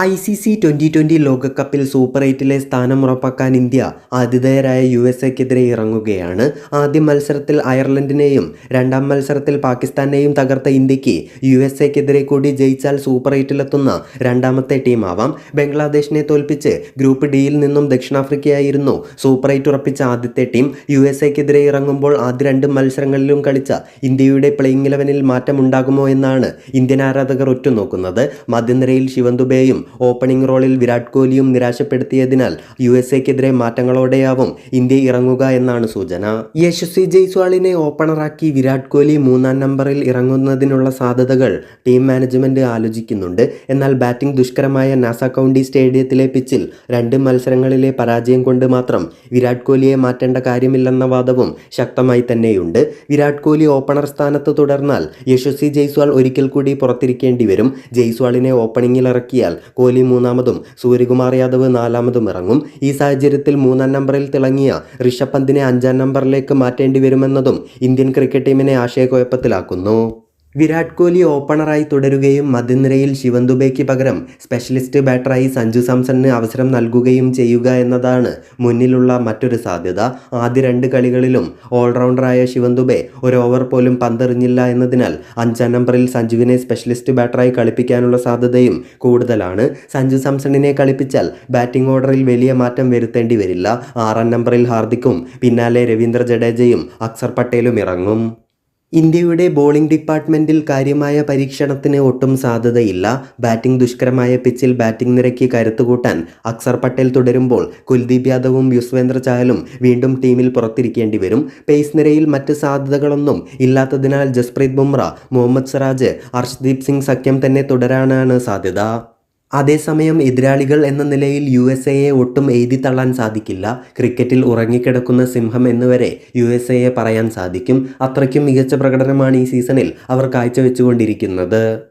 I C C twenty twenty ലോകകപ്പിൽ super എയ്റ്റിലെ സ്ഥാനം ഉറപ്പാക്കാൻ ഇന്ത്യ ആതിഥേയരായ യു എസ് എക്കെതിരെ ഇറങ്ങുകയാണ്. ആദ്യ മത്സരത്തിൽ അയർലൻഡിനെയും രണ്ടാം മത്സരത്തിൽ പാകിസ്ഥാനെയും തകർത്ത ഇന്ത്യയ്ക്ക് യു എസ് എക്കെതിരെ കൂടി ജയിച്ചാൽ സൂപ്പർ എയ്റ്റിലെത്തുന്ന രണ്ടാമത്തെ ടീമാവാം. ബംഗ്ലാദേശിനെ തോൽപ്പിച്ച് ഗ്രൂപ്പ് ഡിയിൽ നിന്നും ദക്ഷിണാഫ്രിക്കയായിരുന്നു സൂപ്പർ എയ്റ്റ് ഉറപ്പിച്ച ആദ്യത്തെ ടീം. യു എസ് എക്കെതിരെ ഇറങ്ങുമ്പോൾ ആദ്യ രണ്ട് മത്സരങ്ങളിലും കളിച്ച ഇന്ത്യയുടെ പ്ലേയിങ് ഇലവനിൽ മാറ്റമുണ്ടാകുമോ എന്നാണ് ഇന്ത്യൻ ആരാധകർ ഉറ്റുനോക്കുന്നത് മധ്യനിരയിൽ ശിവൻ ഓപ്പണിംഗ് റോളിൽ വിരാട് കോഹ്ലിയും നിരാശപ്പെടുത്തിയതിനാൽ യു എസ് എക്കെതിരെ മാറ്റങ്ങളോടെയാവും ഇന്ത്യ ഇറങ്ങുക എന്നാണ് സൂചന. യശസ്വി ജയ്സ്വാളിനെ ഓപ്പണറാക്കി വിരാട് കോഹ്ലി മൂന്നാം നമ്പറിൽ ഇറങ്ങുന്നതിനുള്ള സാധ്യതകൾ ടീം മാനേജ്മെന്റ് ആലോചിക്കുന്നുണ്ട്. എന്നാൽ ബാറ്റിംഗ് ദുഷ്കരമായ നാസ കൗണ്ടി സ്റ്റേഡിയത്തിലെ പിച്ചിൽ രണ്ട് മത്സരങ്ങളിലെ പരാജയം കൊണ്ട് മാത്രം വിരാട് കോഹ്ലിയെ മാറ്റേണ്ട കാര്യമില്ലെന്ന വാദവും ശക്തമായി തന്നെയുണ്ട്. വിരാട് കോഹ്ലി ഓപ്പണർ സ്ഥാനത്ത് തുടർന്നാൽ യശസ്വി ജയ്സ്വാൾ ഒരിക്കൽ കൂടി പുറത്തിരിക്കേണ്ടി വരും ജയ്സ്വാളിനെ ഓപ്പണിംഗിൽ ഇറക്കിയാൽ കോഹ്ലി മൂന്നാമതും സൂര്യകുമാർ യാദവ് നാലാമതും ഇറങ്ങും. ഈ സാഹചര്യത്തിൽ മൂന്നാം നമ്പറിൽ തിളങ്ങിയ ഋഷഭ് പന്തിനെ അഞ്ചാം നമ്പറിലേക്ക് മാറ്റേണ്ടി വരുമെന്നതും ഇന്ത്യൻ ക്രിക്കറ്റ് ടീമിനെ ആശയക്കുഴപ്പത്തിലാക്കുന്നു. വിരാട് കോഹ്ലി ഓപ്പണറായി തുടരുകയും മധ്യനിരയിൽ ശിവൻ പകരം സ്പെഷ്യലിസ്റ്റ് ബാറ്ററായി സഞ്ജു സാംസണിന് അവസരം നൽകുകയും ചെയ്യുക എന്നതാണ് മുന്നിലുള്ള മറ്റൊരു സാധ്യത. ആദ്യ രണ്ട് കളികളിലും ഓൾറൗണ്ടറായ ശിവൻ ദുബെ ഒരു ഓവർ പോലും പന്തെറിഞ്ഞില്ല എന്നതിനാൽ അഞ്ചാം നമ്പറിൽ സഞ്ജുവിനെ സ്പെഷ്യലിസ്റ്റ് ബാറ്ററായി കളിപ്പിക്കാനുള്ള സാധ്യതയും കൂടുതലാണ്. സഞ്ജു സാംസണിനെ കളിപ്പിച്ചാൽ ബാറ്റിംഗ് ഓർഡറിൽ വലിയ മാറ്റം വരുത്തേണ്ടി വരില്ല. ആറാം നമ്പറിൽ ഹാർദിക്കും പിന്നാലെ രവീന്ദ്ര ജഡേജയും അക്സർ പട്ടേലും ഇറങ്ങും. ഇന്ത്യയുടെ ബോളിംഗ് ഡിപ്പാർട്ട്മെന്റിൽ കാര്യമായ പരീക്ഷണത്തിന് ഒട്ടും സാധ്യതയില്ല. ബാറ്റിംഗ് ദുഷ്കരമായ പിച്ചിൽ ബാറ്റിംഗ് നിരക്കി കരുത്തുകൂട്ടാൻ അക്സർ പട്ടേൽ തുടരുമ്പോൾ കുൽദീപ് യാദവും യുസ്വേന്ദ്ര ചാഹലും വീണ്ടും ടീമിൽ പുറത്തിരിക്കേണ്ടി വരും. പേസ് നിരയിൽ മറ്റ് സാധ്യതകളൊന്നും ഇല്ലാത്തതിനാൽ ജസ്പ്രീത് ബുംറ മുഹമ്മദ് സിറാജ് അർഷ്ദീപ് സിംഗ് സഖ്യം തന്നെ തുടരാനാണ് സാധ്യത. അതേസമയം എതിരാളികൾ എന്ന നിലയിൽ യു എസ് എയെ ഒട്ടും എഴുതി തള്ളാൻ സാധിക്കില്ല. ക്രിക്കറ്റിൽ ഉറങ്ങിക്കിടക്കുന്ന സിംഹം എന്നുവരെ യു എസ് എയെ പറയാൻ സാധിക്കും. അത്രയ്ക്കും മികച്ച പ്രകടനമാണ് ഈ സീസണിൽ അവർ കാഴ്ചവെച്ചുകൊണ്ടിരിക്കുന്നത്.